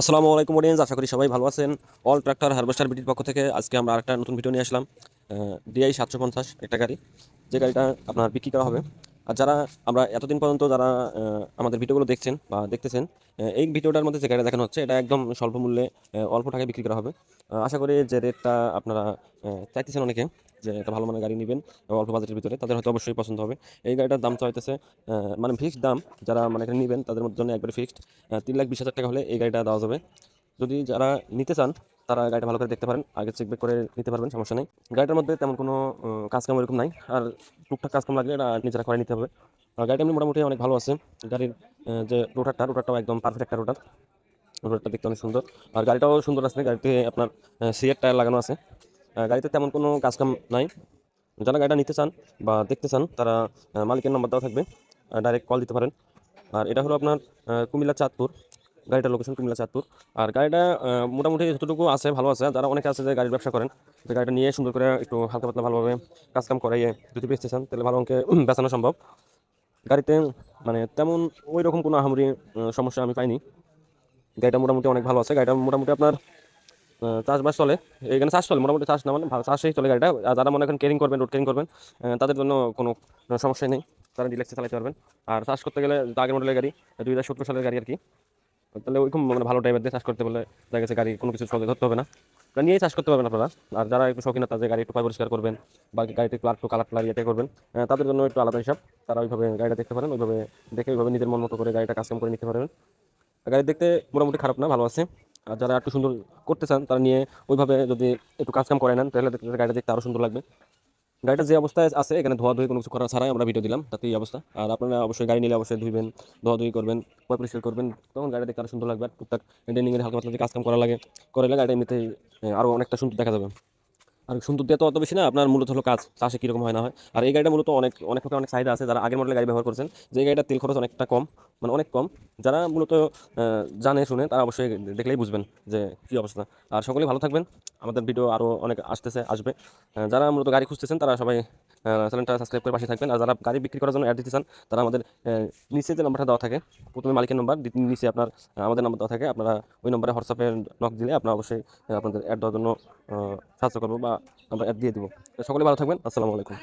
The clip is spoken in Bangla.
আসসালামু আলাইকুম অডিয়েন্স আশা করি সবাই ভালো আছেন। অল ট্রাক্টর হারভেস্টার বিটির পক্ষ থেকে আজকে আমরা আরেকটা নতুন ভিডিও নিয়ে আসলাম। ডিআই সাতশো পঞ্চাশ একটা গাড়ি। যে গাড়িটা আপনার বিক্রি করা হবে। আর যারা আমরা এতদিন পর্যন্ত যারা আমাদের ভিডিওগুলো দেখছেন বা দেখতেছেন এই ভিডিওটার মধ্যে যে গাড়িটা দেখানো হচ্ছে, এটা একদম স্বল্প মূল্যে অল্প টাকায় বিক্রি করা হবে। আশা করি যে রেটটা আপনারা চাইতেছেন অনেকে। যে একটা ভালো মানের গাড়ি নেবেন অল্প বাজেটের ভিতরে তাদের হয়তো অবশ্যই পছন্দ হবে। এই গাড়িটার দাম চাইতেছে আহ, মানে ফিক্সড দাম যারা মানে এটা নেবেন তাদের জন্য একবারে ফিক্সড তিন লাখ বিশ হাজার টাকা হলে এই গাড়িটা দেওয়া যাবে। যদি যারা নিতে চান তারা গাড়িটা ভালো করে দেখতে পারেন আগে চেক বেক করে নিতে পারবেন সমস্যা নেই। গাড়িটার মধ্যে তেমন কোনো কাজকাম এরকম নাই আর টুকটাক কাজকাম লাগলে এটা নিজেরা করে নিতে হবে। আর গাড়িটা এমনি মোটামুটি অনেক ভালো আছে গাড়ির যে রোটারটা রোটারটাও একদম পারফেক্ট একটা রোটার রোটারটা দেখতে অনেক সুন্দর। আর গাড়িটাও সুন্দর আছে গাড়িতে আপনার সিএর টায়ার লাগানো আছে। গাড়িতে তেমন কোনো কাজকাম নাই। যারা গাড়িটা নিতে চান বা দেখতে চান, তারা মালিকের নাম্বার দেওয়া থাকবে। ডাইরেক্ট কল দিতে পারেন। আর এটা হলো আপনার কুমিল্লা চাঁদপুর। গাড়িটার লোকেশন কুমিল্লা চাঁদপুর। আর গাড়িটা মোটামুটি যতটুকু আছে, ভালো আছে। যারা অনেকে আছে যে গাড়ির ব্যবসা করেন, যে গাড়িটা নিয়ে সুন্দর করে একটু হালকা পাতলা ভালোভাবে কাজকাম করাইয়ে যদি বেচতে চান, তাহলে ভালো অঙ্কে বেচানো সম্ভব। গাড়িতে মানে তেমন ওই রকম কোনো আহামরি সমস্যা আমি পাইনি। গাড়িটা মোটামুটি অনেক ভালো আছে। গাড়িটা মোটামুটি আপনার চাষবাস চলে। এখানে চাষ চলে, মোটামুটি চাষ না মানে চাষেই চলে গাড়িটা। আর যারা মনে করেন কেরিং করবেন রোড কেরিং করবেন তাদের জন্য কোনো সমস্যা নেই। তারা রিল্যাক্সে চালাতে পারবেন। আর চাষ করতে গেলে আগের মডেলের গাড়ি, দুই হাজার সতেরো সালের গাড়ি আর কি। তাহলে ওইরকম মানে ভালো ড্রাইভার দিয়ে চাষ করতে বলে দেখা গেছে গাড়ি কোনো কিছু সহজে ধরতে হবে না। নিয়েই চাষ করতে পারবেন আপনারা। আর যারা একটু শৌখিন তাদের গাড়ি একটু পরিষ্কার করবেন, বা গাড়িতে একটু আরেকটু কালার কালার ইয়েতে করবেন তাদের জন্য একটু আলাদা হিসাব। তারা ওইভাবে গাড়িটা দেখতে পারেন, ওইভাবে দেখে ওইভাবে নিজের মন মতো করে গাড়িটা কাস্টম করে নিতে পারবেন। গাড়ি দেখতে মোটামুটি খারাপ না, ভালো আছে। আর যারা একটু সুন্দর করতে চান, তারা নিয়ে ওইভাবে যদি একটু কাজ কাম করে নেন, তাহলে গাড়িটা দেখতে আরও সুন্দর লাগবে। গাড়িটা যে অবস্থায় আছে, এখানে ধোয়া ধুয়ে কোনো কিছু করা ছাড়াই আমরা ভিডিও দিলাম তাতে এই অবস্থা। আর আপনারা অবশ্যই গাড়ি নিলে অবশ্যই ধুইবেন ধোয়া করবেন, পয় পরিষ্কার করবেন, তখন গাড়িটা দেখতে আরও সুন্দর লাগবে। আর টুকটাক ডেনিংয়ের হালকা পাতলা যে কাজ কাম করা লাগে করলে গাড়িটা এমনিতেই আরও অনেকটা সুন্দর দেখা যাবে। আর সুন্দর দিয়ে তো অত বেশি না, আপনার মূলত হলো কাজ, চাষে কীরকম হয় না হয়। আর এই গাড়িটা মূলত অনেক অনেক লোকের অনেক চাহিদা আছে, যারা আগের মডেলের গাড়ি ব্যবহার করছেন, যে গাড়িটা তেল খরচ অনেকটা কম মানে অনেক কম। যারা মূলত জানে, শুনে, তারা অবশ্যই দেখলেই বুঝবেন যে কী অবস্থা। আর সকলেই ভালো থাকবেন, আমাদের ভিডিও আরও অনেক আসতেছে, আসবে। যারা মূলত গাড়ি খুঁজতেছেন, তারা সবাই চ্যানেলটা সাবস্ক্রাইব করে পাশে থাকবেন। আর যারা গাড়ি বিক্রি করার জন্য অ্যাড দিতে চান, তারা আমাদের নিচে যে নাম্বারটা দেওয়া থাকে, প্রথমে মালিকের নাম্বার নিচে আপনার আমাদের নাম্বার দেওয়া থাকে। আপনারা ওই নম্বরে হোয়াটসঅ্যাপে নক দিলে আপনারা অবশ্যই আপনাদের অ্যাড দেওয়ার জন্য সাহায্য করব বা আমরা অ্যাড দিয়ে দেবো। সকলে ভালো থাকবেন। আসসালামু আলাইকুম।